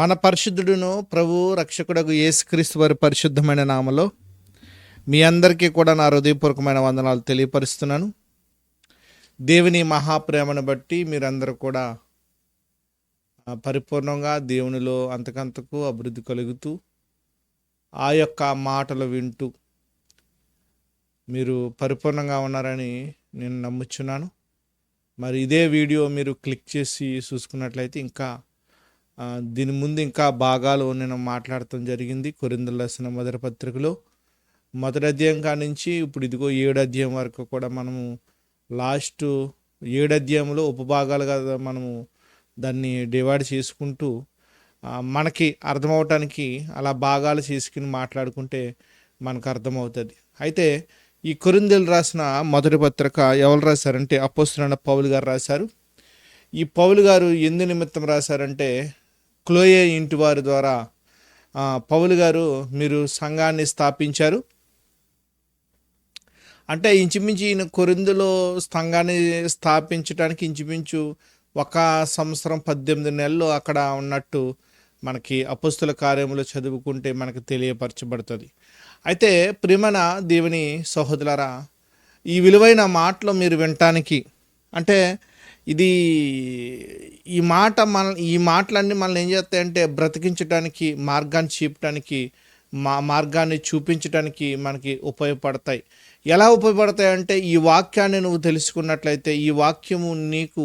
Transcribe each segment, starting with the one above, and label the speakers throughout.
Speaker 1: మన పరిశుద్ధుడును ప్రభు రక్షకుడకు యేసుక్రీస్తు వారి పరిశుద్ధమైన నామలో మీ అందరికీ కూడా నా హృదయపూర్వకమైన వందనాలు తెలియపరుస్తున్నాను. దేవుని మహాప్రేమను బట్టి మీరందరూ కూడా పరిపూర్ణంగా దేవునిలో అంతకంతకు అభివృద్ధి కలుగుతూ ఆ యొక్క మాటలు వింటూ మీరు పరిపూర్ణంగా ఉన్నారని నేను నమ్ముచున్నాను. మరి ఇదే వీడియో మీరు క్లిక్ చేసి చూసుకున్నట్లయితే ఇంకా దీని ముందు ఇంకా భాగాలు నేను మాట్లాడటం జరిగింది కొరిందలు రాసిన మొదటి పత్రికలో. మొదటి అధ్యాయం కాడి నుంచి ఇప్పుడు ఇదిగో ఏడు అధ్యాయం వరకు కూడా మనము లాస్ట్ ఏడు అధ్యాయంలో ఉపభాగాలుగా మనము దాన్ని డివైడ్ చేసుకుంటూ మనకి అర్థమవటానికి అలా భాగాలు చేసుకుని మాట్లాడుకుంటే మనకు అర్థమవుతుంది. అయితే ఈ కొరిందెలు రాసిన మొదటి పత్రిక ఎవరు రాశారంటే అపోస్తున్న పౌలు గారు రాశారు. ఈ పౌలు గారు ఎందు నిమిత్తం రాశారంటే క్లోయే ఇంటి వారి ద్వారా పౌలు గారు మీరు సంఘాన్ని స్థాపించారు. అంటే ఇంచుమించు ఈయన కొరిందులో సంఘాన్ని స్థాపించడానికి ఇంచుమించు ఒక సంవత్సరం పద్దెనిమిది నెలలు అక్కడ ఉన్నట్టు మనకి అపుస్తుల కార్యములు చదువుకుంటే మనకు తెలియపరచబడుతుంది. అయితే ప్రిమణ దేవుని సహోదరులారా ఈ విలువైన మాటలు మీరు వినటానికి అంటే ఇది ఈ మాట మన ఈ మాటలన్నీ మనల్ని ఏం చేస్తాయంటే బ్రతికించడానికి మార్గాన్ని చూపటానికి మా మార్గాన్ని చూపించడానికి మనకి ఉపయోగపడతాయి. ఎలా ఉపయోగపడతాయి అంటే ఈ వాక్యాన్ని నువ్వు తెలుసుకున్నట్లయితే ఈ వాక్యము నీకు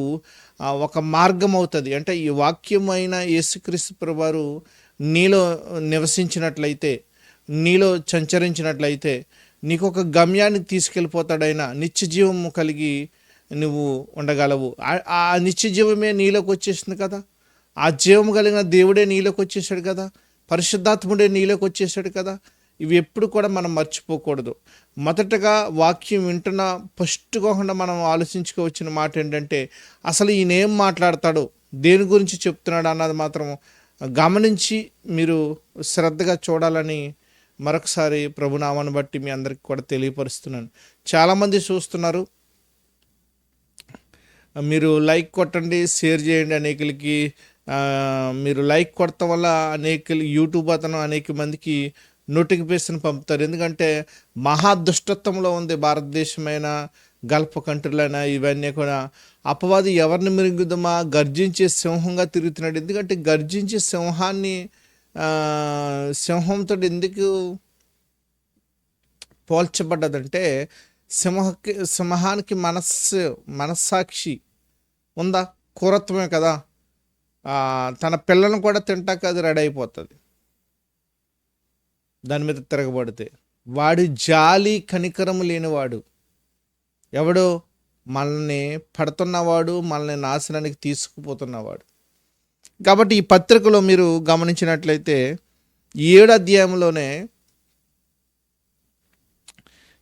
Speaker 1: ఒక మార్గం అవుతుంది అంటే ఈ వాక్యం అయిన యేసుక్రీస్తు ప్రభువారు నీలో నివసించినట్లయితే నీలో సంచరించినట్లయితే నీకు ఒక గమ్యాన్ని తీసుకెళ్ళిపోతాడైనా నిత్య జీవము కలిగి నువ్వు ఉండగలవు. ఆ- ఆ నిత్య జీవమే నీలోకి వచ్చేసింది కదా. ఆ జీవం కలిగిన దేవుడే నీలోకి వచ్చేసాడు కదా. పరిశుద్ధాత్ముడే నీలోకి వచ్చేసాడు కదా. ఇవి ఎప్పుడు కూడా మనం మర్చిపోకూడదు. మొదటగా వాక్యం వింటున్న ఫస్ట్ కాకుండా మనం ఆలోచించుకోవచ్చిన మాట ఏంటంటే అసలు ఈయన ఏం మాట్లాడతాడు దేని గురించి చెప్తున్నాడు అన్నది మాత్రం గమనించి మీరు శ్రద్ధగా చూడాలని మరొకసారి ప్రభునామాను బట్టి మీ అందరికి కూడా తెలియపరుస్తున్నాను. చాలామంది చూస్తున్నారు మీరు లైక్ కొట్టండి షేర్ చేయండి అనేకులకి. మీరు లైక్ కొట్టడం వల్ల అనేక యూట్యూబ్ అతను అనేక మందికి నోటిఫికేషన్ పంపుతారు. ఎందుకంటే మహా దుష్టత్వంలో ఉంది భారతదేశమైన గల్ఫ్ కంట్రీలైనా ఇవన్నీ కూడా. అపవాది ఎవరిని మిరుగుదమా? గర్జించే సింహంగా తిరుగుతున్నాడు. ఎందుకంటే గర్జించే సింహాన్ని సింహంతో ఎందుకు పోల్చబడ్డదంటే సింహకి సింహానికి మనస్సు మనస్సాక్షి ఉందా? కూరత్వమే కదా. తన పిల్లలను కూడా తింటాక అది రెడీ అయిపోతుంది. దాని మీద తిరగబడితే. వాడు జాలి కనికరము లేనివాడు. ఎవడు? మనల్ని పడుతున్నవాడు మనల్ని నాశనానికి తీసుకుపోతున్నవాడు. కాబట్టి ఈ పత్రికలో మీరు గమనించినట్లయితే ఏడు అధ్యాయంలోనే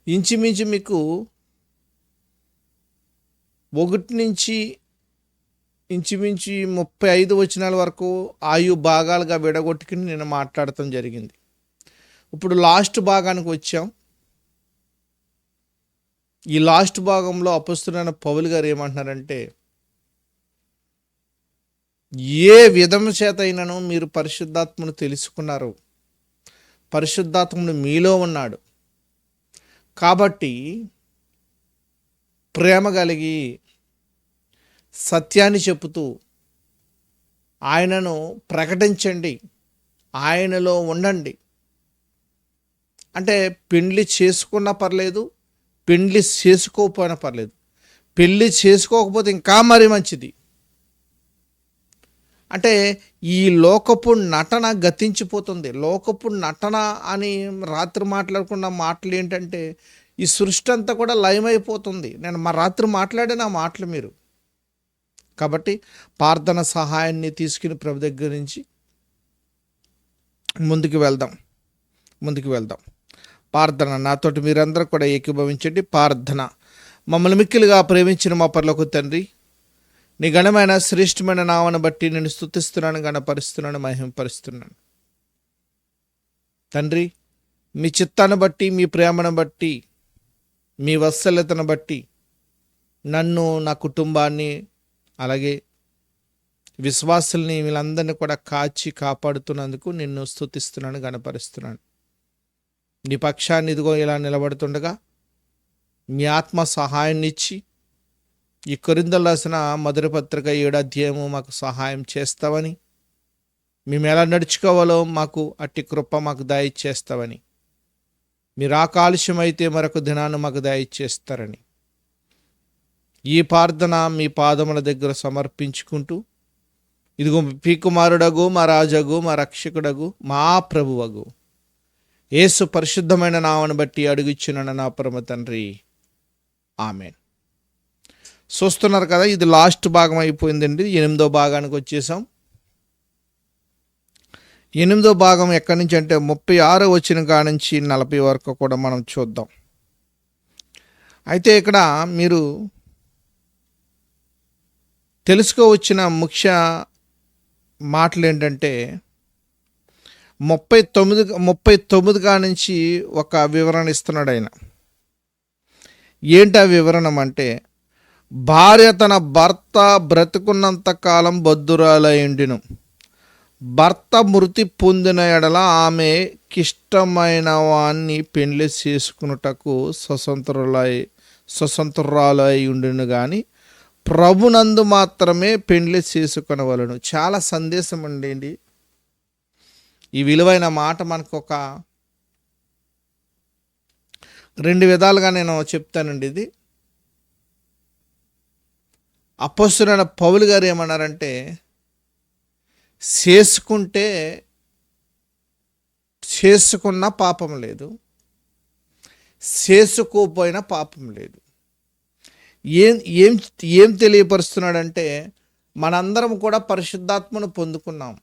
Speaker 1: ఇంచుమించు మీకు ఒకటి నుంచి ఇంచుమించి ముప్పై ఐదు వచనాల వరకు ఆయు భాగాలుగా విడగొట్టుకుని నేను మాట్లాడటం జరిగింది. ఇప్పుడు లాస్ట్ భాగానికి వచ్చాం. ఈ లాస్ట్ భాగంలో అపస్తున్న పౌలు గారు ఏమంటున్నారంటే ఏ విధము చేత అయినను మీరు పరిశుద్ధాత్మను తెలుసుకున్నారు? పరిశుద్ధాత్ముడు మీలో ఉన్నాడు. కాబట్టి ప్రేమ కలిగి సత్యాన్ని చెబుతూ ఆయనను ప్రకటించండి ఆయనలో ఉండండి. అంటే పెండ్లి చేసుకున్నా పర్లేదు పెండ్లి చేసుకోకపోయినా పర్లేదు. పెళ్ళి చేసుకోకపోతే ఇంకా మరీ మంచిది. అంటే ఈ లోకపు నటన గతించిపోతుంది. లోకపు నటన అని రాత్రి మాట్లాడుకున్న మాటలు ఏంటంటే ఈ సృష్టి అంతా కూడా లయమైపోతుంది. నేను మా రాత్రి మాట్లాడిన నా మాటలు మీరు. కాబట్టి ప్రార్థన సహాయాన్ని తీసుకుని ప్రభు దగ్గర నుంచి ముందుకు వెళ్దాం. ముందుకు వెళ్దాం. ప్రార్థన నాతోటి మీరందరూ కూడా ఏకీభవించండి. ప్రార్థన మమ్మల్ని మిక్కిలుగా ప్రేమించిన మా పర్లకు తండ్రి నీ ఘనమైన శ్రేష్టమైన నామను బట్టి నేను స్తుతిస్తున్నాను గణపరుస్తున్నాను మహింపరుస్తున్నాను తండ్రి మీ చిత్తాన్ని బట్టి మీ ప్రేమను బట్టి మీ వత్సల్యతను బట్టి నన్ను నా కుటుంబాన్ని అలాగే విశ్వాసుల్ని వీళ్ళందరినీ కూడా కాచి కాపాడుతున్నందుకు నిన్ను స్థుతిస్తున్నాను గణపరుస్తున్నాను నీ పక్షాన్ని ఇదిగో ఇలా నిలబడుతుండగా మీ ఆత్మ సహాయాన్ని ఇచ్చి ఈ కొరిందలు రాసిన మధుర పత్రిక ఏడాధ్యాయము మాకు సహాయం చేస్తావని. మేము ఎలా నడుచుకోవాలో మాకు అట్టి కృప మాకు దయచేస్తావని మీరు ఆ కాలుష్యమైతే మరొక దినాన్ని మాకు దయచేస్తారని ఈ ప్రార్థన మీ పాదముల దగ్గర సమర్పించుకుంటూ ఇదిగో పీ కుమారుడగు మా రాజగు మా రక్షకుడగు మా ప్రభువగు ఏసు పరిశుద్ధమైన నామను బట్టి అడుగుచ్చిన నా పరమ తండ్రి. ఆమెన్. చూస్తున్నారు కదా ఇది లాస్ట్ భాగం అయిపోయిందండి. ఎనిమిదో భాగానికి వచ్చేసాం. ఎనిమిదో భాగం ఎక్కడి నుంచి అంటే ముప్పై ఆరు వచ్చిన కాడ నుంచి నలభై వరకు కూడా మనం చూద్దాం. అయితే ఇక్కడ మీరు తెలుసుకోవచ్చిన ముఖ్య మాటలు ఏంటంటే ముప్పై తొమ్మిది ముప్పై తొమ్మిది కాడ నుంచి ఒక వివరణ ఇస్తున్నాడు ఆయన. ఏంటి ఆ వివరణం అంటే భార్య తన భర్త బ్రతుకున్నంత కాలం బద్దురాలయుండిను. భర్త మృతి పొందిన ఎడల ఆమె కిష్టమైన వాణ్ణి పెళ్ళి చేసుకున్నటకు స్వతంత్రులై స్వతంత్రురాలై ఉండును కానీ ప్రభునందు మాత్రమే పెండ్లి చేసుకునవలను. చాలా సందేశం అండి ఈ విలువైన మాట మనకు ఒక రెండు విధాలుగా నేను చెప్తానండి ఇది. అపస్తున్న పౌలు గారు ఏమన్నారంటే చేసుకుంటే చేసుకున్న పాపం లేదు చేసుకోపోయినా పాపం లేదు. ఏం ఏం ఏం తెలియపరుస్తున్నాడంటే మనందరం కూడా పరిశుద్ధాత్మను పొందుకున్నాం.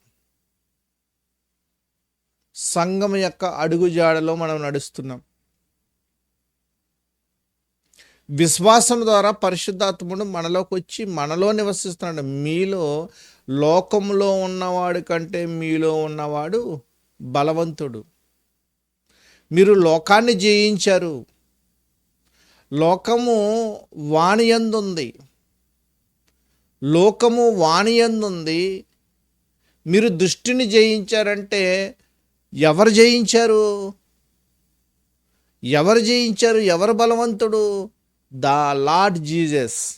Speaker 1: సంఘం యొక్క అడుగుజాడలో మనం నడుస్తున్నాం. విశ్వాసం ద్వారా పరిశుద్ధాత్ముడు మనలోకి వచ్చి మనలో నివసిస్తున్నాడు. మీలో లోకంలో ఉన్నవాడు కంటే మీలో ఉన్నవాడు బలవంతుడు. మీరు లోకాన్ని జయించారు. లోకము వాణియందుంది లోకము వాణియందుంది మీరు దృష్టిని జయించారంటే ఎవరు జయించారు? ఎవరు జయించారు? ఎవరు బలవంతుడు? The lord Jesus.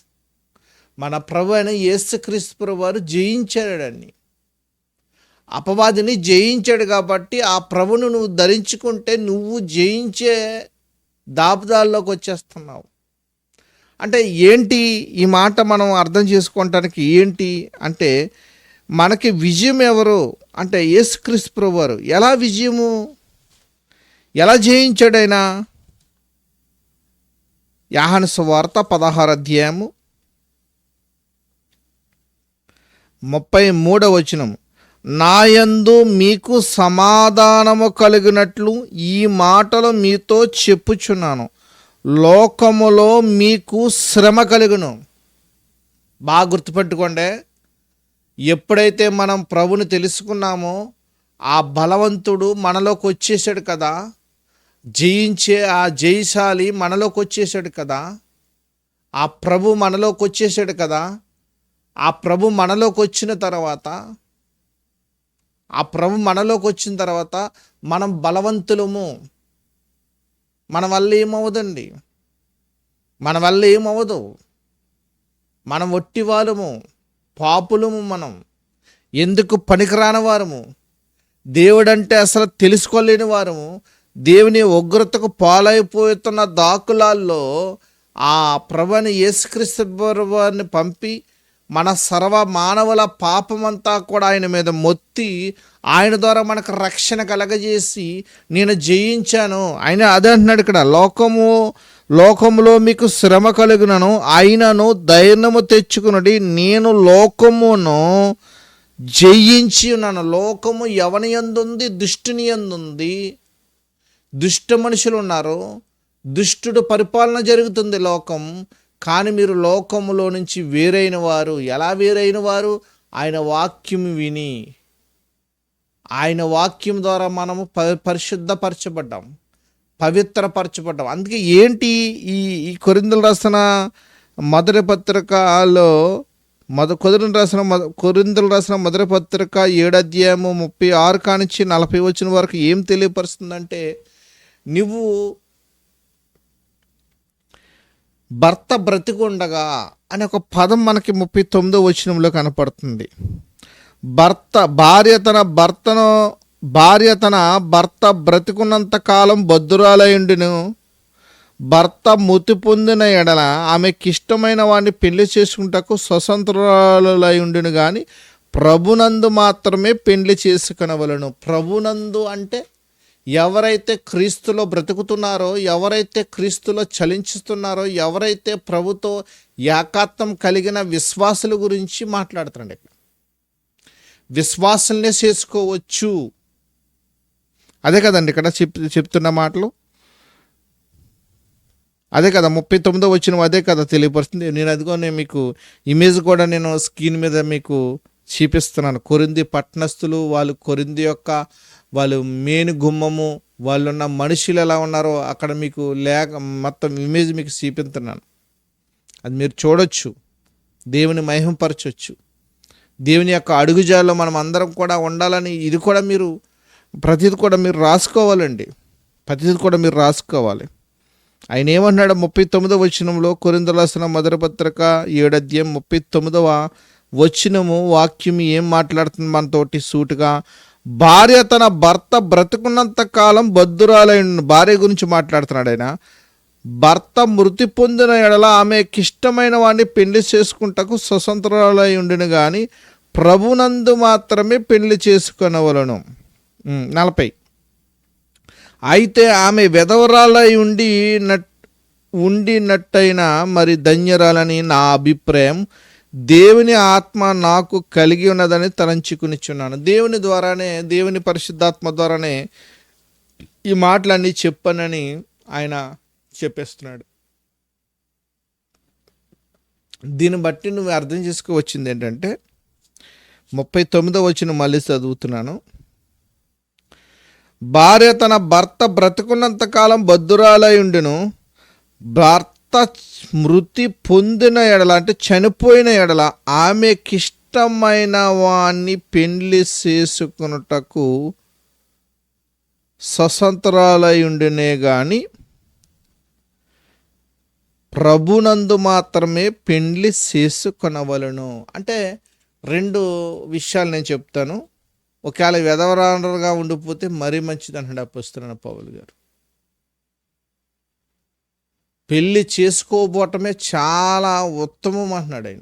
Speaker 1: మన ప్రభు అయిన యేసుక్రీస్తు ప్రభు వారు జయించాడని. అపవాదిని జయించాడు కాబట్టి ఆ ప్రభును నువ్వు ధరించుకుంటే నువ్వు జయించే దాపుదాల్లోకి వచ్చేస్తున్నావు. అంటే ఏంటి ఈ మాట మనం అర్థం చేసుకోవటానికి ఏంటి అంటే మనకి విజయం ఎవరు? అంటే యేసుక్రీస్తు ప్రభు వారు. ఎలా విజయము? ఎలా జయించాడైనా? యాహన సువార్త పదహారు అధ్యాయము ముప్పై మూడవ వచనము. నాయందు మీకు సమాధానము కలిగినట్లు ఈ మాటలు మీతో చెప్పుచున్నాను. లోకములో మీకు శ్రమ కలుగును. బాగా గుర్తుపెట్టుకోండి. ఎప్పుడైతే మనం ప్రభుని తెలుసుకున్నామో ఆ బలవంతుడు మనలోకి వచ్చేసాడు కదా జయించే ఆ జయశాలి మనలోకి వచ్చేసాడు కదా? ఆ ప్రభు మనలోకి వచ్చేసాడు కదా? ఆ ప్రభు మనలోకి వచ్చిన తర్వాత ఆ ప్రభు మనలోకి వచ్చిన తర్వాత మనం బలవంతులము. మన వల్ల ఏమవదండి మన వల్ల ఏమవదు మనం ఒట్టి వాళ్ళము పాపులము మనం. ఎందుకు పనికిరాని వారము? దేవుడంటే అసలు తెలుసుకోలేని వారము. దేవుని ఉగ్రతకు పాలైపోతున్న దాకులాల్లో ఆ ప్రభుని యేసుక్రీస్తుని పంపి మన సర్వ మానవుల పాపమంతా కూడా ఆయన మీద మొత్తి ఆయన ద్వారా మనకు రక్షణ కలగజేసి నేను జయించాను. ఆయన అదే అంటున్నాడు ఇక్కడ లోకము లోకములో మీకు శ్రమ కలుగునను ఆయనను ధైర్యము తెచ్చుకున్నది నేను లోకమును జయించి ఉన్నాను. లోకము ఎవని ఎందుంది దుష్టుని ఎందుంది దుష్ట మనుషులు ఉన్నారు. దుష్టుడు పరిపాలన జరుగుతుంది లోకం. కానీ మీరు లోకములో నుంచి వేరైన వారు. ఎలా వేరైన వారు? ఆయన వాక్యం విని. ఆయన వాక్యం ద్వారా మనము ప పరిశుద్ధపరచబడ్డాం. పవిత్రపరచబడ్డాం. అందుకే ఏంటి ఈ ఈ కొరిందులు రాసిన మొదటి పత్రికలో మొద కొరిందులు రాసిన మొద కొరిందులు రాసిన మొదటి పత్రిక ఏడు అధ్యాయము ముప్పై ఆరు కానించి నలభై వచ్చిన వరకు ఏం తెలియపరుస్తుందంటే నువ్వు భర్త బ్రతికుండగా అనే ఒక పదం మనకి ముప్పై తొమ్మిదో వచనంలో కనపడుతుంది. భర్త భార్య తన భర్తను భార్య తన భర్త బ్రతికున్నంత కాలం బద్దురాలయుండును భర్త మృతి పొందిన ఎడల ఆమెకి ఇష్టమైన వాడిని పెళ్ళి చేసుకుంటకు స్వతంత్రాలై ఉండును కానీ ప్రభునందు మాత్రమే పెళ్ళి చేసుకునవలను. ప్రభునందు అంటే ఎవరైతే క్రీస్తులో బ్రతుకుతున్నారో ఎవరైతే క్రీస్తులో చలించుతున్నారో ఎవరైతే ప్రభుతో ఏకాత్వం కలిగిన విశ్వాసుల గురించి మాట్లాడుతున్నాడు ఇక్కడ. విశ్వాసులనే చేసుకోవచ్చు. అదే కదండి ఇక్కడ చెప్ చెప్తున్న మాటలు. అదే కదా ముప్పై తొమ్మిదో వచ్చిన అదే కదా తెలియపరుస్తుంది. నేను అదిగో నేను మీకు ఇమేజ్ కూడా నేను స్క్రీన్ మీద మీకు చూపిస్తున్నాను. కొరింది పట్టణస్థులు వాళ్ళు కొరింది యొక్క వాళ్ళు మేను గుమ్మము వాళ్ళున్న మనుషులు ఎలా ఉన్నారో అక్కడ మీకు లేక మొత్తం ఇమేజ్ మీకు చూపిస్తున్నాను. అది మీరు చూడొచ్చు. దేవుని మహింపరచవచ్చు దేవుని యొక్క అడుగుజాల్లో మనం అందరం కూడా ఉండాలని ఇది కూడా మీరు ప్రతిది కూడా మీరు రాసుకోవాలండి. ప్రతిది కూడా మీరు రాసుకోవాలి. ఆయన ఏమన్నాడు? ముప్పై తొమ్మిదవ వచనంలో కొరిందలాసిన మొదటి పత్రిక ఏడద్యం ముప్పై తొమ్మిదవ వచనము వాక్యం ఏం మాట్లాడుతుంది మనతోటి సూటుగా? భార్య తన భర్త బ్రతుకున్నంత కాలం బద్దురాలై భార్య గురించి మాట్లాడుతున్నాడు ఆయన. భర్త మృతి పొందిన ఎడల ఆమె ఇష్టమైన వాడిని పెళ్ళి చేసుకుంటకు స్వతంత్రాలై ఉండిన కానీ ప్రభునందు మాత్రమే పెళ్ళి చేసుకునవలను. నలభై. అయితే ఆమె వెధవరాలై ఉండి నట్ ఉండినట్టయినా మరి ధన్యరాలని నా అభిప్రాయం దేవుని ఆత్మ నాకు కలిగి ఉన్నదని తలంచుకునిచ్చున్నాను దేవుని ద్వారానే దేవుని పరిశుద్ధాత్మ ద్వారానే ఈ మాటలన్నీ చెప్పనని ఆయన చెప్పేస్తున్నాడు. దీన్ని బట్టి నువ్వు అర్థం చేసుకోవచ్చింది ఏంటంటే ముప్పై తొమ్మిదో వచ్చిన మళ్ళీ చదువుతున్నాను. భార్య తన భర్త బ్రతుకున్నంత కాలం బద్దురాలై ఉండును. భర్త మృతి పొందిన ఎడల అంటే చనిపోయిన ఎడల ఆమెకిష్టమైన వాణ్ణి పెండ్లి చేసుకున్నటకు స్వతంత్రాలై ఉండినే గాని ప్రభునందు మాత్రమే పెండ్లి చేసుకొనవలను. అంటే రెండు విషయాలు నేను చెప్తాను. ఒకవేళ వెధవరాగా ఉండిపోతే మరీ మంచిది అంటాడు అప్పస్తున్నాను పౌలు గారు. పెళ్ళి చేసుకోబోటమే చాలా ఉత్తమం అంటున్నాడు ఆయన.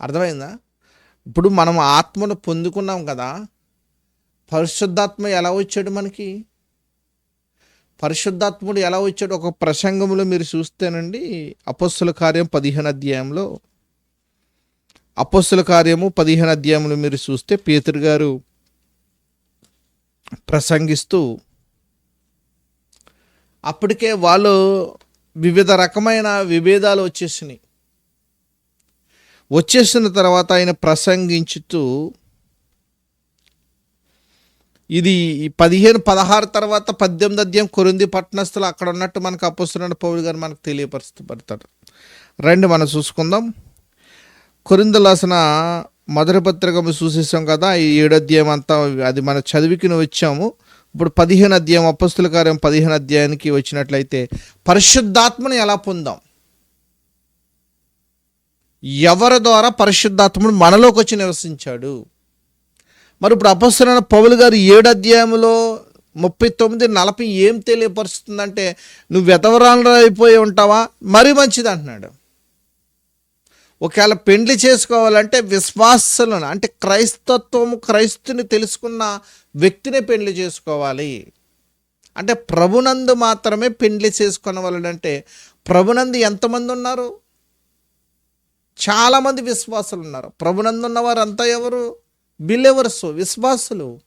Speaker 1: అర్థమైందా? ఇప్పుడు మనం ఆత్మను పొందుకున్నాం కదా పరిశుద్ధాత్మ ఎలా వచ్చాడు మనకి? పరిశుద్ధాత్ముడు ఎలా వచ్చాడు? ఒక ప్రసంగంలో మీరు చూస్తేనండి అపస్సుల కార్యం పదిహేను అధ్యాయంలో. అపస్సుల కార్యము పదిహేను అధ్యాయంలో మీరు చూస్తే పేతురు గారు ప్రసంగిస్తూ అప్పటికే వాళ్ళు వివిధ రకమైన విభేదాలు వచ్చేసినాయి. వచ్చేసిన తర్వాత ఆయన ప్రసంగించుతూ ఇది పదిహేను పదహారు తర్వాత పద్దెనిమిది అధ్యాయం కొరింది పట్టణస్థులు అక్కడ ఉన్నట్టు మనకు అప్పస్తున్న పౌరు గారు మనకు తెలియపరుస్తూ రండి మనం చూసుకుందాం. కొరిందలాసిన మొదటి పత్రిక చూసేసాం కదా ఈ ఏడు అధ్యాయం అంతా అది మన చదివికి వచ్చాము. ఇప్పుడు పదిహేను అధ్యాయం అపస్తుల కార్యం పదిహేను అధ్యాయానికి వచ్చినట్లయితే పరిశుద్ధాత్మను ఎలా పొందాం? ఎవరి ద్వారా పరిశుద్ధాత్ముడు మనలోకి వచ్చి నివసించాడు? మరి ఇప్పుడు అపస్తులైన పౌలు గారు ఏడు అధ్యాయంలో ముప్పై తొమ్మిది నలభై ఏం తెలియపరుస్తుందంటే నువ్వు వెతవరాలు అయిపోయి ఉంటావా? మరీ మంచిది అంటున్నాడు. ఒకవేళ పెండ్లి చేసుకోవాలంటే విశ్వాసులను అంటే క్రైస్తత్వము క్రైస్తుని తెలుసుకున్న వ్యక్తిని పెండ్లి చేసుకోవాలి. అంటే ప్రభునందు మాత్రమే పెండ్లి చేసుకునవాలంటే ప్రభునందు ఎంతమంది ఉన్నారు చాలామంది విశ్వాసులు ఉన్నారు ప్రభునందు ఉన్నవారు అంతా ఎవరు బిలెవర్స్ విశ్వాసులు.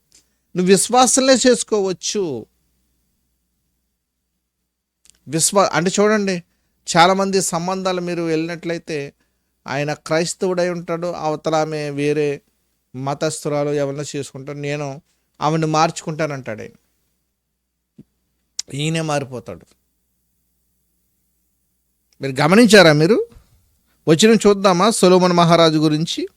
Speaker 1: నువ్వు విశ్వాసులనే చేసుకోవచ్చు. విశ్వా అంటే చూడండి చాలామంది సంబంధాలు మీరు వెళ్ళినట్లయితే ఆయన క్రైస్తవుడై ఉంటాడు అవతల ఆమె వేరే మతస్థురాలు ఎవరైనా చేసుకుంటాడు నేను ఆమెను మార్చుకుంటానంటాడు ఆయన. ఈయనే మారిపోతాడు. మీరు గమనించారా మీరు? వచ్చిన చూద్దామా సొలోమన్ మహారాజు గురించి?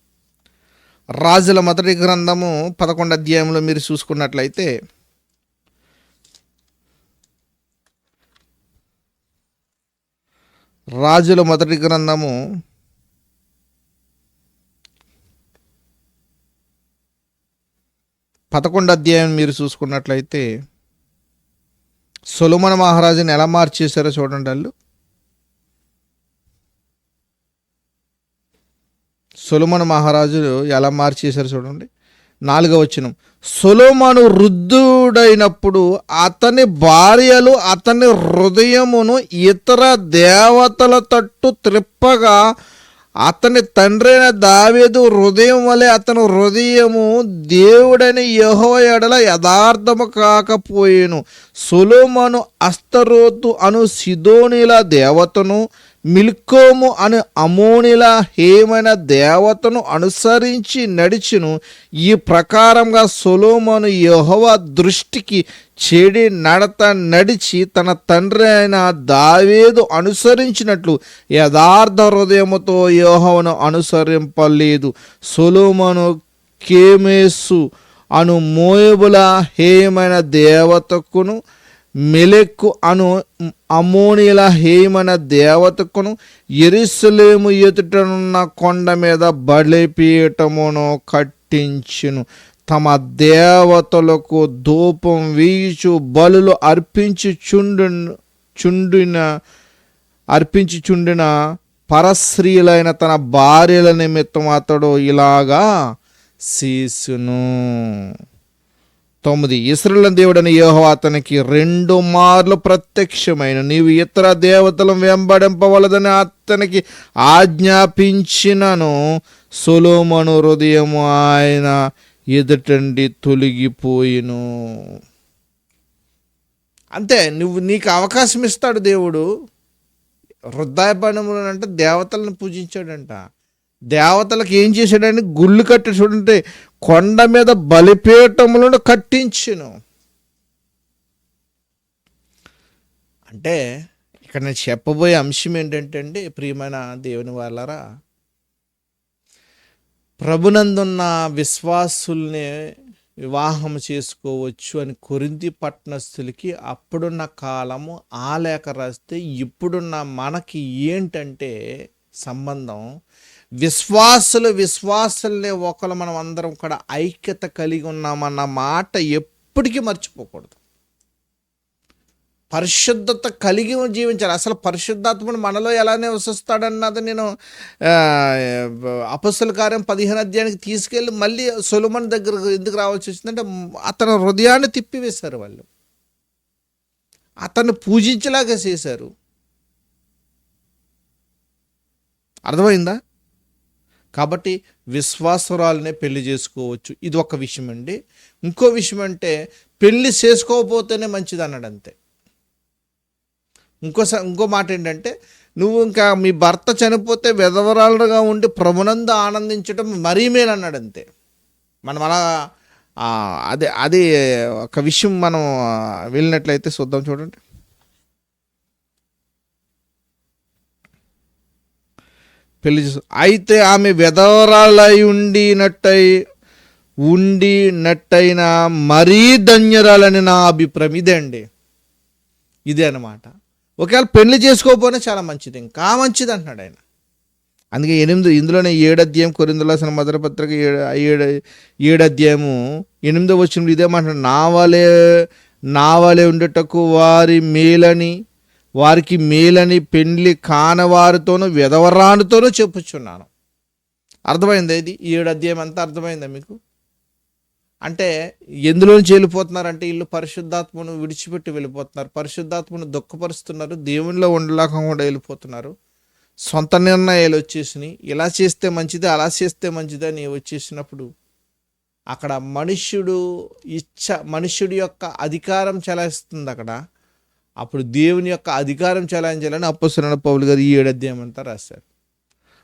Speaker 1: రాజుల మొదటి గ్రంథము పదకొండు అధ్యాయంలో మీరు చూసుకున్నట్లయితే రాజుల మొదటి గ్రంథము పదకొండు అధ్యాయం మీరు చూసుకున్నట్లయితే సొలమన మహారాజుని ఎలా మార్చేశారో చూడండి వాళ్ళు సొలమన మహారాజు ఎలా మార్చేశారో చూడండి. నాలుగవ వచనం. సొలోమను వృద్ధుడైనప్పుడు అతని భార్యలు అతని హృదయమును ఇతర దేవతల తట్టు త్రిప్పగా అతని తండ్రైన దావేదు హృదయం వలె అతను హృదయము దేవుడని యహో ఎడల యథార్థము కాకపోయేను. సులోమను అస్తరోతు అను సిదోనిల దేవతను మిల్కోము అను అమోనిల హేమైన దేవతను అనుసరించి నడిచిను. ఈ ప్రకారంగా సొలోమను యహోవ దృష్టికి చెడి నడత నడిచి తన తండ్రి అయిన దావేదు అనుసరించినట్లు యథార్థ హృదయముతో యోహోవను అనుసరింపలేదు. సొలోమను కేమేసు అను మోయబుల హేమైన దేవతకును మెలెక్కు అను అమోనిల హేమన దేవతకును ఎరిసలేము ఎదుటనున్న కొండ మీద బలిపీఠమును కట్టించును. తమ దేవతలకు ధూపం వీచు బలులు అర్పించి చుండు చుండిన అర్పించి చుండిన పరస్త్రీలైన తన భార్యల నిమిత్తం అతడు ఇలాగా శీసును తొమ్మిది ఇస్రాయేల్ దేవుడని యోహో అతనికి రెండు మార్లు ప్రత్యక్షమైన నీవు ఇతర దేవతలను వెంబడింపవలదని అతనికి ఆజ్ఞాపించినను. సొలోమను హృదయము ఆయన ఎదుటండి తొలగిపోయిను. అంతే నువ్వు నీకు అవకాశం ఇస్తాడు దేవుడు. వృద్ధాయపడములు అంటే దేవతలను పూజించాడంట. దేవతలకు ఏం చేశాడని గుళ్ళు కట్టి చూడంటే కొండ మీద బలిపీఠములను కట్టించును. అంటే ఇక్కడ నేను చెప్పబోయే అంశం ఏంటంటే అండి ప్రియమైన దేవుని వాళ్ళరా ప్రభునందున్న విశ్వాసుల్ని వివాహం చేసుకోవచ్చు అని కొరింది పట్టణస్థులకి అప్పుడున్న కాలము ఆ లేఖ రాస్తే ఇప్పుడున్న మనకి ఏంటంటే సంబంధం విశ్వాసులు విశ్వాసులనే ఒకరు మనం అందరం కూడా ఐక్యత కలిగి ఉన్నామన్న మాట ఎప్పటికీ మర్చిపోకూడదు. పరిశుద్ధత కలిగి జీవించాలి. అసలు పరిశుద్ధాత్మను మనలో ఎలా నివసిస్తాడన్నది నేను అపస్సుల కార్యం పదిహేను అధ్యాయానికి తీసుకెళ్ళి మళ్ళీ సొలుమన్ దగ్గర ఎందుకు రావాల్సి వచ్చిందంటే అతని హృదయాన్ని తిప్పివేశారు వాళ్ళు. అతన్ని పూజించేలాగా చేశారు. అర్థమైందా? కాబట్టి విశ్వాసరాలనే పెళ్ళి చేసుకోవచ్చు. ఇది ఒక విషయం అండి ఇంకో విషయం అంటే పెళ్ళి చేసుకోకపోతేనే మంచిది అన్నాడు అంతే ఇంకో ఇంకో మాట ఏంటంటే నువ్వు ఇంకా మీ భర్త చనిపోతే విధవరాలుగా ఉండి ప్రభునంద ఆనందించడం మరీ మేలు అన్నాడు అంతే మనం అలా అదే అది ఒక విషయం మనం వెళ్ళినట్లయితే చూద్దాం చూడండి. పెళ్ళి చేసు అయితే ఆమె విధవరాలై ఉండినట్టయి ఉండినట్టయిన మరీ ధన్యరాలని నా అభిప్రాయం ఇదే అండి. ఇదే అనమాట ఒకవేళ పెళ్ళి చేసుకోకపోయినా చాలా మంచిది. ఇంకా మంచిది అంటున్నాడు ఆయన. అందుకే ఎనిమిది ఇందులోనే ఏడు అధ్యాయం కొరిందులాసిన మొదటి పత్రిక ఏడు ఏడు అధ్యాయము ఎనిమిదో వచ్చినప్పుడు ఇదే మాట నా వలే నా వలే ఉండేటకు వారి మేలని వారికి మేలని పెండ్లి కానవారితోనూ విధవరానితోనూ చెప్పుచున్నాను. అర్థమైంది ఇది? ఏడు అధ్యాయం అంతా అర్థమైందా మీకు? అంటే ఎందులోంచి వెళ్ళిపోతున్నారంటే వీళ్ళు పరిశుద్ధాత్మను విడిచిపెట్టి వెళ్ళిపోతున్నారు. పరిశుద్ధాత్మను దుఃఖపరుస్తున్నారు. దేవునిలో ఉండలేకుండా వెళ్ళిపోతున్నారు. సొంత నిర్ణయాలు వచ్చేసినాయి. ఇలా చేస్తే మంచిది అలా చేస్తే మంచిది అని వచ్చేసినప్పుడు అక్కడ మనుష్యుడు ఇచ్చ మనుష్యుడి యొక్క అధికారం చెలాయిస్తుంది అక్కడ. అప్పుడు దేవుని యొక్క అధికారం చెలాయించాలని అప్పస్తున్న పౌలు గారు ఈ ఏడాధ్యాయం అంతా రాశారు.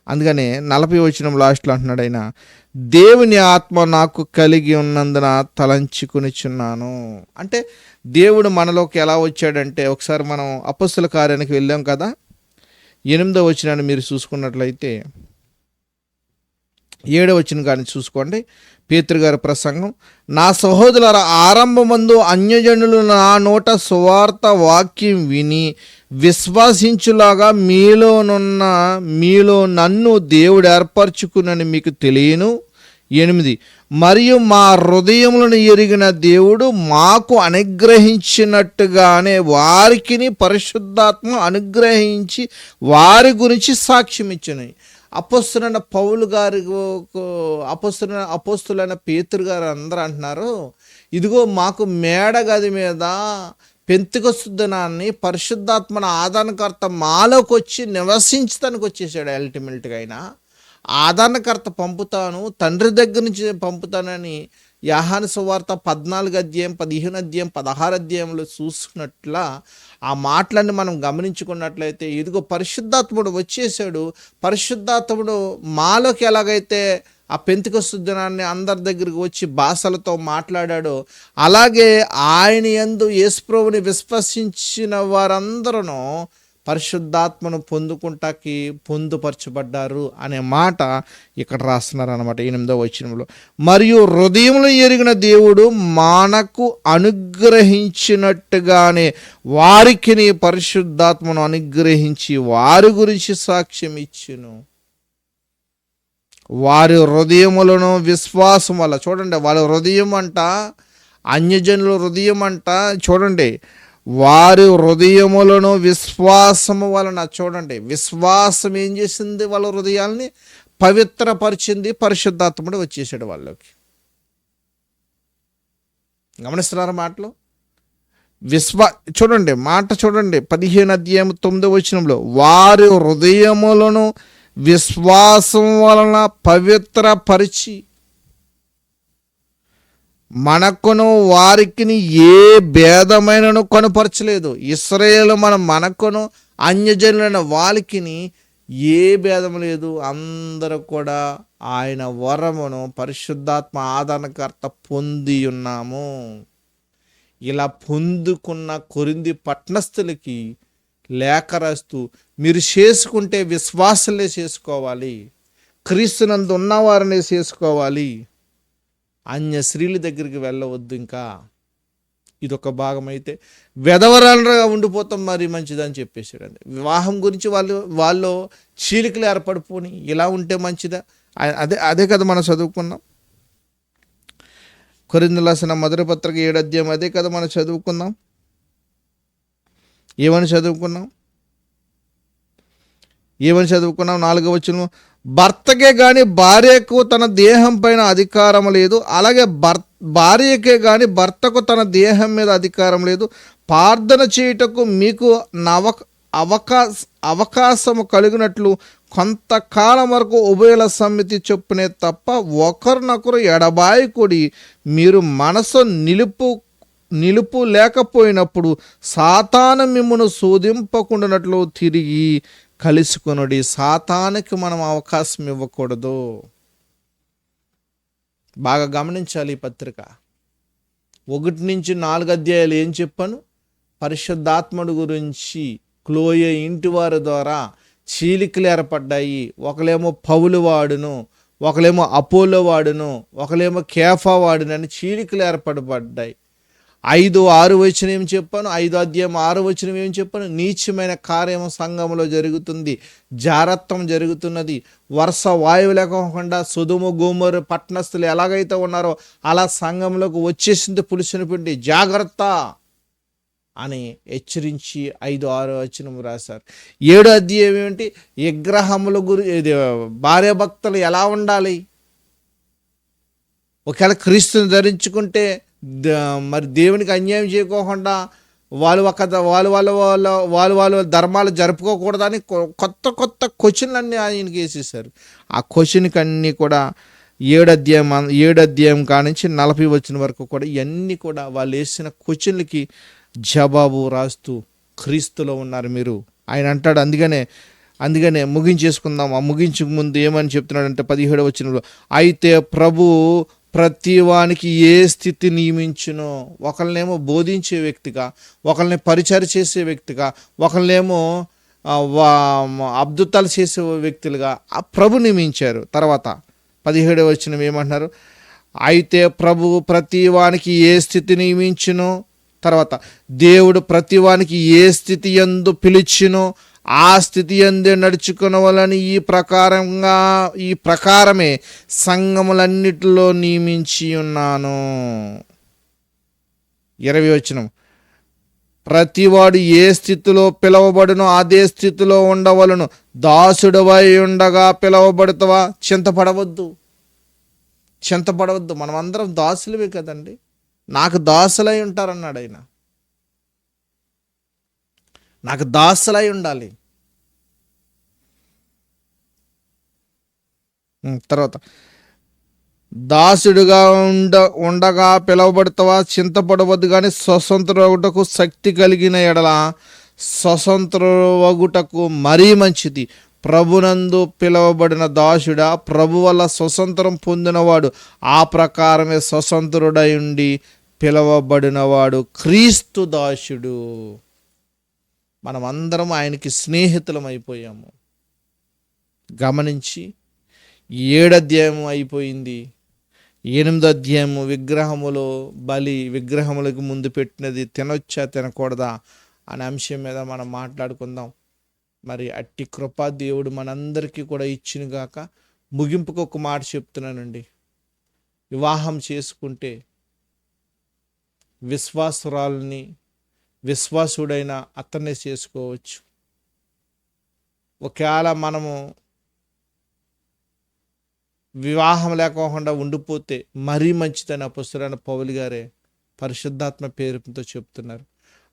Speaker 1: అందుకనే నలభై వచ్చిన లాస్ట్లో అంటున్నాడు ఆయన దేవుని ఆత్మ నాకు కలిగి ఉన్నందున తలంచుకునిచున్నాను. అంటే దేవుడు మనలోకి ఎలా వచ్చాడంటే ఒకసారి మనం అపస్సుల కార్యానికి వెళ్ళాం కదా ఎనిమిదో వచ్చినాన్ని మీరు చూసుకున్నట్లయితే ఏడో వచ్చిన కానీ చూసుకోండి. పేతృగారి ప్రసంగం నా సహోదరుల ఆరంభమందు అన్యజనులు నా నోట సువార్త వాక్యం విని విశ్వాసించులాగా మీలోనున్న మీలో నన్ను దేవుడు ఏర్పరచుకునని మీకు తెలియను. ఎనిమిది మరియు మా హృదయములను ఎరిగిన దేవుడు మాకు అనుగ్రహించినట్టుగానే వారికిని పరిశుద్ధాత్మ అనుగ్రహించి వారి గురించి సాక్ష్యం ఇచ్చినాయి అపస్తులైన పౌలు గారి అపస్తులైన అపస్తులైన పేతురు గారు అందరూ అంటున్నారు ఇదిగో మాకు మేడ గది మీద పెంతుకొస్తుద్దనాన్ని పరిశుద్ధాత్మన ఆదానకర్త మాలోకి వచ్చి నివసించడానికి వచ్చేసాడు అల్టిమేట్గా అయినా ఆదరణకర్త పంపుతాను తండ్రి దగ్గర నుంచి పంపుతానని యాహాను సువార్త పద్నాలుగు అధ్యాయం పదిహేను అధ్యాయం పదహారు అధ్యాయంలో చూసుకున్నట్ల ఆ మాటలను మనం గమనించుకున్నట్లయితే ఇదిగో పరిశుద్ధాత్ముడు వచ్చేసాడు. పరిశుద్ధాత్ముడు మాలోకి ఎలాగైతే ఆ పెంతికొస్తుద్దనాన్ని అందరి దగ్గరికి వచ్చి భాషలతో మాట్లాడాడో అలాగే ఆయన యందు యేసుప్రభుని విశ్వసించిన వారందరూ పరిశుద్ధాత్మను పొందుకుంటాకి పొందుపరచబడ్డారు అనే మాట ఇక్కడ రాస్తున్నారు అనమాట ఎనిమిదో వచనంలో. మరియు హృదయంలో ఎరిగిన దేవుడు మనకు అనుగ్రహించినట్టుగానే వారికి పరిశుద్ధాత్మను అనుగ్రహించి వారి గురించి సాక్ష్యం ఇచ్చును. వారి హృదయములను విశ్వాసం వల్ల చూడండి వాళ్ళ హృదయం అంట అన్యజనుల హృదయం అంట చూడండి వారి హృదయములను విశ్వాసము వలన చూడండి విశ్వాసం ఏం చేసింది వాళ్ళ హృదయాల్ని? పవిత్రపరిచింది పరిశుద్ధాత్ముడు వచ్చేసాడు వాళ్ళకి. గమనిస్తున్నారు మాటలు? విశ్వా చూడండి మాట చూడండి పదిహేను అధ్యాయం తొమ్మిదో వచనంలో వారి హృదయములను విశ్వాసం వలన పవిత్రపరిచి మనకును వారికిని ఏ భేదమైనను కనుపరచలేదు. ఇస్రాయేల్ మన మనకును అన్యజనులైన వాళ్ళకిని ఏ భేదం లేదు. అందరూ కూడా ఆయన వరమును పరిశుద్ధాత్మ ఆదరణకర్త పొంది ఉన్నాము. ఇలా పొందుకున్న కొరింది పట్నస్థులకి లేఖ రాస్తూ మీరు చేసుకుంటే విశ్వాసలే చేసుకోవాలి. క్రీస్తునందు ఉన్నవారినే చేసుకోవాలి. అన్య స్త్రీల దగ్గరికి వెళ్ళవద్దు ఇంకా. ఇదొక భాగం అయితే వెధవరాలుగా ఉండిపోతాం మరి మంచిదని చెప్పేసాడు అండి వివాహం గురించి వాళ్ళు వాళ్ళు చీలికలు ఏర్పడిపోని ఇలా ఉంటే మంచిదా? అదే అదే కదా మనం చదువుకున్నాం. కొరిందులాసిన మొదటి పత్రిక ఏడు అధ్యాయం అదే కదా మనం చదువుకుందాం ఏమని చదువుకున్నాం? ఏమని చదువుకున్నాం? నాలుగవ వచ్చిన భర్తకే కానీ భార్యకు తన దేహం పైన అధికారం లేదు. అలాగే భర్ భార్యకే కానీ భర్తకు తన దేహం మీద అధికారం లేదు. ప్రార్థన చేయుటకు మీకు నవ అవకాశ అవకాశము కలిగినట్లు కొంతకాలం వరకు ఉభయల సమితి చొప్పునే తప్ప ఒకరినొకరు ఎడబాయికుడి. మీరు మనసు నిలుపు నిలుపు లేకపోయినప్పుడు సాతాను మిమ్మను శోధింపకుండానట్లు తిరిగి కలుసుకునుడి. సాతానికి మనం అవకాశం ఇవ్వకూడదు. బాగా గమనించాలి ఈ పత్రిక. ఒకటి నుంచి నాలుగు అధ్యాయాలు ఏం చెప్పాను? పరిశుద్ధాత్ముడు గురించి క్లోయ ఇంటి వారి ద్వారా చీలికలు ఏర్పడ్డాయి. ఒకలేమో పౌలు వాడును ఒకలేమో అపోలో వాడును ఒకలేమో కేఫా వాడును అని చీలికలు ఏర్పడబడ్డాయి. ఐదు ఆరు వచనం ఏం చెప్పాను? ఐదు అధ్యాయం ఆరు వచనం ఏం చెప్పాను? నీచమైన కార్యము సంఘంలో జరుగుతుంది. జారత్వం జరుగుతున్నది. వర్ష వాయువు లేకుండా సుదుము గోమరు పట్టణస్థులు ఎలాగైతే ఉన్నారో అలా సంఘంలోకి వచ్చేసింది పులుసుని పిండి జాగ్రత్త అని హెచ్చరించి ఐదు ఆరు వచనం రాశారు. ఏడు అధ్యాయం ఏమిటి? విగ్రహముల గురి ఇది భార్య భక్తులు ఎలా ఉండాలి? ఒకవేళ క్రీస్తుని ధరించుకుంటే మరి దేవునికి అన్యాయం చేయకోకుండా వాళ్ళు ఒక వాళ్ళు వాళ్ళ వాళ్ళ వాళ్ళు వాళ్ళ ధర్మాలు జరుపుకోకూడదని కొ- కొత్త కొత్త క్వశ్చన్లన్నీ ఆయనకి వేసేసారు ఆ క్వశ్చన్కి అన్నీ కూడా ఏడు అధ్యాయం ఏడు అధ్యాయం కానించి నలభై వచ్చిన వరకు కూడా ఇవన్నీ కూడా వాళ్ళు వేసిన క్వశ్చన్లకి జవాబు రాస్తూ క్రీస్తులో ఉన్నారు మీరు. ఆయన అంటాడు అందుకనే అందుకనే ముగించేసుకుందాం. ఆ ముగించక ముందు ఏమని చెప్తున్నాడంటే పదిహేడు వచ్చిన అయితే ప్రభు ప్రతి వానికి ఏ స్థితి నియమించునో ఒకరినేమో బోధించే వ్యక్తిగా ఒకరిని పరిచయం చేసే వ్యక్తిగా ఒకరినేమో వా- అద్భుతాలు చేసే వ్యక్తులుగా ఆ ప్రభు నియమించారు. తర్వాత పదిహేడవ వచ్చిన ఏమంటున్నారు? అయితే ప్రభు ప్రతి వానికి ఏ స్థితి నియమించునో తర్వాత దేవుడు ప్రతి వానికి ఏ స్థితి ఎందు పిలిచినో ఆ స్థితి అందే నడుచుకునవలని ఈ ప్రకారంగా ఈ ప్రకారమే సంఘములన్నిటిలో నియమించి ఉన్నాను. ఇరవై వచ్చిన ప్రతివాడు ఏ స్థితిలో పిలవబడునో అదే స్థితిలో ఉండవలను. దాసుడవై ఉండగా పిలవబడతావా? చింతపడవద్దు. చింతపడవద్దు. మనమందరం దాసులవే కదండి. నాకు దాసులై ఉంటారన్నాడు ఆయన. నాకు దాసులై ఉండాలి. తర్వాత దాసుడుగా ఉండ ఉండగా పిలువబడతావా? చింతపడవద్దు కానీ స్వతంత్రగుటకు శక్తి కలిగిన ఎడల స్వతంత్రవగుటకు మరీ మంచిది. ప్రభునందు పిలువబడిన దాసుడా ప్రభు వల్ల స్వతంత్రం పొందినవాడు ఆ ప్రకారమే స్వతంత్రుడై ఉండి పిలువబడినవాడు క్రీస్తు దాసుడు. మనం అందరం ఆయనకి స్నేహితులం అయిపోయాము గమనించి ఏడధ్యాయము అయిపోయింది. ఎనిమిదో అధ్యాయము విగ్రహములో బలి విగ్రహములకు ముందు పెట్టినది తినొచ్చా తినకూడదా అనే అంశం మీద మనం మాట్లాడుకుందాం. మరి అట్టి కృపా దేవుడు మనందరికీ కూడా ఇచ్చినగాక ముగింపుకు ఒక మాట చెప్తున్నానండి. వివాహం చేసుకుంటే విశ్వాసురాలని విశ్వాసుడైన అతన్నే చేసుకోవచ్చు. ఒకవేళ మనము వివాహం లేకోకుండా ఉండిపోతే మరీ మంచిదని అపస్తులైన పౌలు గారే పరిశుద్ధాత్మ పేరుతో చెప్తున్నారు.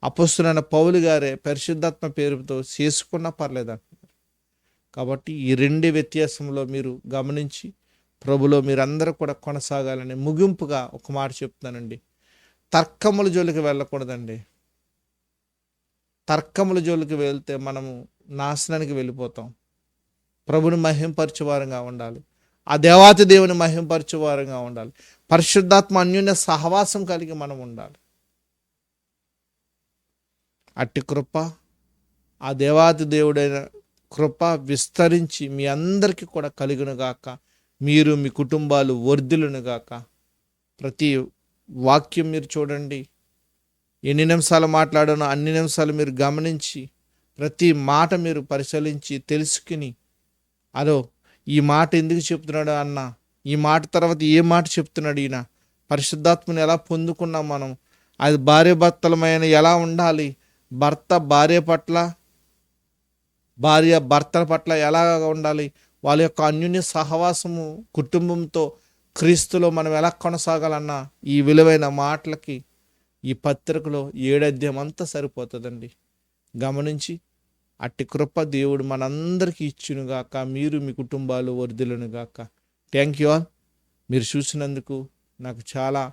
Speaker 1: అపుస్తులైన పౌలు గారే పరిశుద్ధాత్మ పేరుతో చేసుకున్నా పర్లేదంటున్నారు కాబట్టి ఈ రెండు వ్యత్యాసంలో మీరు గమనించి ప్రభులో మీరందరూ కూడా కొనసాగాలని ముగింపుగా ఒక మాట చెప్తున్నానండి. తర్కముల జోలికి వెళ్ళకూడదండి. తర్కముల జోలికి వెళ్తే మనము నాశనానికి వెళ్ళిపోతాం. ప్రభుని మహింపరచువారంగా ఉండాలి. ఆ దేవాతి దేవుని మహింపరచువారంగా ఉండాలి. పరిశుద్ధాత్మ అన్యోన్య సహవాసం కలిగి మనం ఉండాలి. అట్టి కృప ఆ దేవాతి దేవుడైన కృప విస్తరించి మీ అందరికీ కూడా కలిగిన గాక. మీరు మీ కుటుంబాలు వర్ధిల్లును గాక. ప్రతి వాక్యం మీరు చూడండి. ఎన్ని నిమిషాలు మాట్లాడానో అన్ని నిమిషాలు మీరు గమనించి ప్రతి మాట మీరు పరిశీలించి తెలుసుకుని అదో ఈ మాట ఎందుకు చెప్తున్నాడు అన్న ఈ మాట తర్వాత ఏ మాట చెప్తున్నాడు ఈయన పరిశుద్ధాత్మని ఎలా పొందుకున్నాం మనం అది భార్య భర్తలమైన ఎలా ఉండాలి భర్త భార్య పట్ల భార్య భర్తల పట్ల ఎలా ఉండాలి వాళ్ళ యొక్క అన్యోన్య సహవాసము కుటుంబంతో క్రీస్తులో మనం ఎలా కొనసాగాలన్న ఈ విలువైన మాటలకి ఈ పత్రికలో ఏడాద్యం అంతా సరిపోతుందండి. గమనించి అట్టి కృప దేవుడు మనందరికీ ఇచ్చునుగాక మీరు మీ కుటుంబాలు వర్ధిల్లును గాక. థ్యాంక్ యూ ఆల్ మీరు చూసినందుకు నాకు చాలా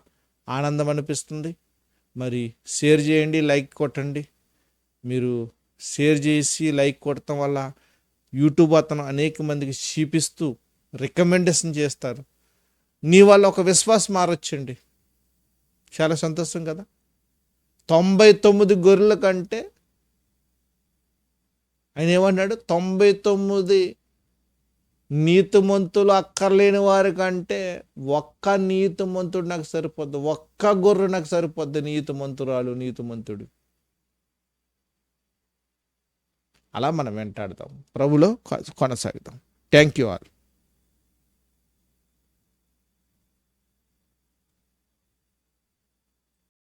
Speaker 1: ఆనందం అనిపిస్తుంది. మరి షేర్ చేయండి లైక్ కొట్టండి. మీరు షేర్ చేసి లైక్ కొట్టడం వల్ల యూట్యూబ్ అతను అనేక మందికి చూపిస్తూ రికమెండేషన్ చేస్తారు. నీ వల్ల ఒక విశ్వాసం మారొచ్చండి. చాలా సంతోషం కదా? తొంభై తొమ్మిది గొర్రెల కంటే ఆయన ఏమన్నాడు? తొంభై తొమ్మిది నీతిమంతులు అక్కర్లేని వారి కంటే ఒక్క నీతిమంతుడు నాకు సరిపోద్ది. ఒక్క గొర్రె నాకు సరిపోద్ది నీతిమంతురాలు నీతిమంతుడు. అలా మనం వెంటాడదాం. ప్రభులో కొ- కొనసాగుతాం థ్యాంక్ యూ ఆల్